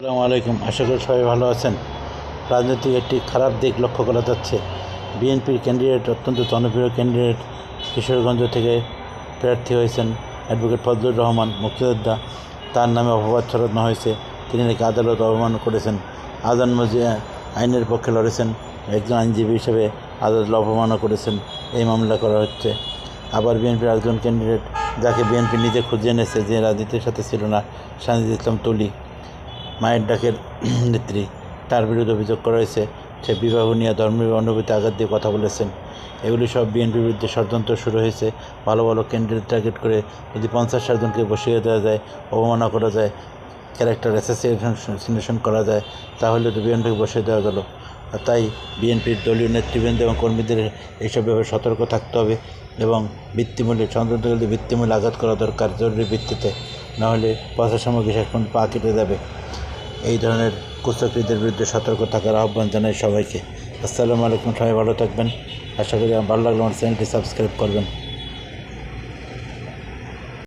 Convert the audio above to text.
আসসালামু আলাইকুম। আশা করি সবাই ভালো আছেন। রাজনৈতিক একটি খারাপ দিক লক্ষ্য করা যাচ্ছে। বিএনপির ক্যান্ডিডেট, অত্যন্ত জনপ্রিয় ক্যান্ডিডেট কিশোরগঞ্জ থেকে প্রার্থী হয়েছেন অ্যাডভোকেট ফজলুর রহমান, মুক্তিযোদ্ধা। তার নামে অপবাদ ছড়ানো হয়েছে। তিনি নাকি আদালত অবমান করেছেন। আজান মজিয়া আইনের পক্ষে লড়েছেন। একজন আইনজীবী হিসেবে আদালত অপমানও করেছেন। এই মামলা করা হচ্ছে। আবার বিএনপির একজন ক্যান্ডিডেট, যাকে বিএনপি নিজে খুঁজে এনেছে, যে রাজনীতির সাথে ছিল না সানিদ ইসলাম তুলি। মায়ের ডাকের নেত্রী। তার বিরুদ্ধে অভিযোগ করা হয়েছে, সে বিবাহ নিয়ে ধর্মীয় অনুভূতি আঘাত দিয়ে কথা বলেছেন। এগুলি সব বিএনপির বিরুদ্ধে ষড়যন্ত্র শুরু হয়েছে। ভালো ভালো ক্যান্ডিডেট টার্গেট করে যদি পঞ্চাশ ষাটজনকে বসিয়ে দেওয়া যায়, অবমাননা করা যায়, ক্যারেক্টার অ্যাসোসিয়েশন করা যায়, তাহলে তো বিএনপিকে বসিয়ে দেওয়া গেল। আর তাই বিএনপির দলীয় নেতৃবৃন্দ এবং কর্মীদের এইসব ব্যাপারে সতর্ক থাকতে হবে এবং ভিত্তিমূল্যে ষড়যন্ত্রগুলি ভিত্তিমূল্যে আঘাত করা দরকার জরুরি ভিত্তিতে। নাহলে পয়সা সামগ্রী শেষ পর্যন্ত পা কেটে যাবে। এই ধরনের কুচক্রীদের বিরুদ্ধে সতর্ক থাকার আহ্বান জানাই সবাইকে। আসসালামু আলাইকুম, সবাই ভালো থাকবেন। আশা করি ভালো লাগল আমার চ্যানেলটি সাবস্ক্রাইব করবেন।